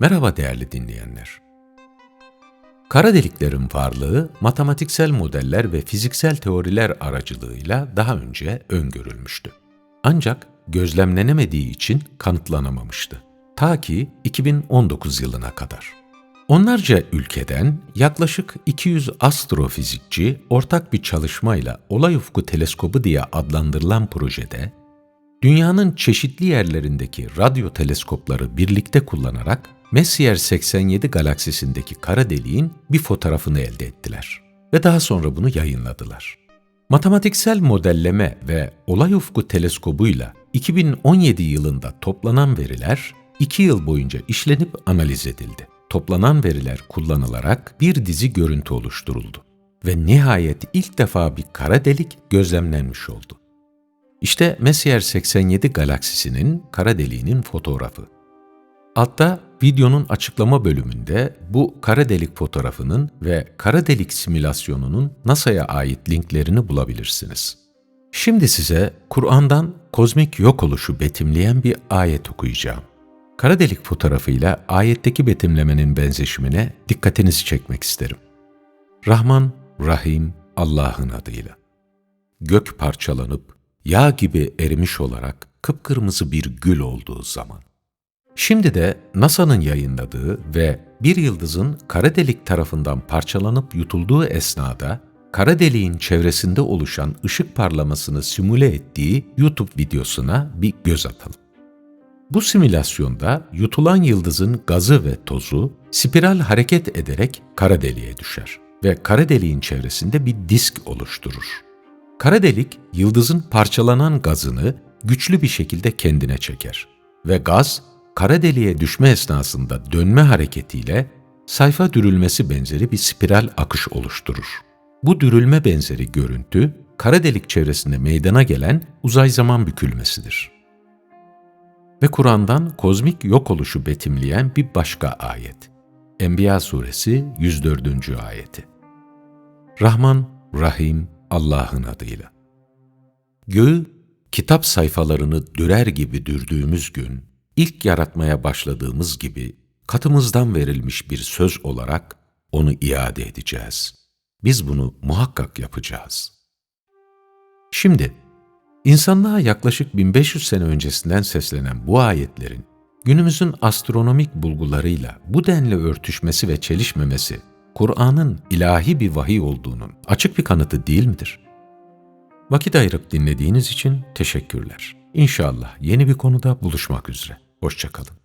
Merhaba değerli dinleyenler. Kara deliklerin varlığı matematiksel modeller ve fiziksel teoriler aracılığıyla daha önce öngörülmüştü. Ancak gözlemlenemediği için kanıtlanamamıştı. Ta ki 2019 yılına kadar. Onlarca ülkeden yaklaşık 200 astrofizikçi ortak bir çalışmayla Olay Ufku Teleskobu diye adlandırılan projede dünyanın çeşitli yerlerindeki radyo teleskopları birlikte kullanarak Messier 87 galaksisindeki kara deliğin bir fotoğrafını elde ettiler ve daha sonra bunu yayınladılar. Matematiksel modelleme ve olay ufku teleskobuyla 2017 yılında toplanan veriler 2 yıl boyunca işlenip analiz edildi. Toplanan veriler kullanılarak bir dizi görüntü oluşturuldu ve nihayet ilk defa bir kara delik gözlemlenmiş oldu. İşte Messier 87 galaksisinin kara deliğinin fotoğrafı. Altta videonun açıklama bölümünde bu kara delik fotoğrafının ve kara delik simülasyonunun NASA'ya ait linklerini bulabilirsiniz. Şimdi size Kur'an'dan kozmik yok oluşu betimleyen bir ayet okuyacağım. Kara delik fotoğrafıyla ayetteki betimlemenin benzeşimine dikkatinizi çekmek isterim. Rahman, Rahim Allah'ın adıyla. Gök parçalanıp yağ gibi erimiş olarak kıpkırmızı bir gül olduğu zaman. Şimdi de NASA'nın yayınladığı ve bir yıldızın kara delik tarafından parçalanıp yutulduğu esnada kara deliğin çevresinde oluşan ışık parlamasını simüle ettiği YouTube videosuna bir göz atalım. Bu simülasyonda yutulan yıldızın gazı ve tozu spiral hareket ederek kara deliğe düşer ve kara deliğin çevresinde bir disk oluşturur. Kara delik yıldızın parçalanan gazını güçlü bir şekilde kendine çeker ve gaz kara deliğe düşme esnasında dönme hareketiyle sayfa dürülmesi benzeri bir spiral akış oluşturur. Bu dürülme benzeri görüntü, kara delik çevresinde meydana gelen uzay zaman bükülmesidir. Ve Kur'an'dan kozmik yok oluşu betimleyen bir başka ayet. Enbiya suresi 104. ayeti. Rahman, Rahim Allah'ın adıyla. Göğü kitap sayfalarını dürer gibi dürdüğümüz gün, ilk yaratmaya başladığımız gibi katımızdan verilmiş bir söz olarak onu iade edeceğiz. Biz bunu muhakkak yapacağız. Şimdi, insanlığa yaklaşık 1500 sene öncesinden seslenen bu ayetlerin günümüzün astronomik bulgularıyla bu denli örtüşmesi ve çelişmemesi, Kur'an'ın ilahi bir vahiy olduğunun açık bir kanıtı değil midir? Vakit ayırıp dinlediğiniz için teşekkürler. İnşallah yeni bir konuda buluşmak üzere. Hoşçakalın.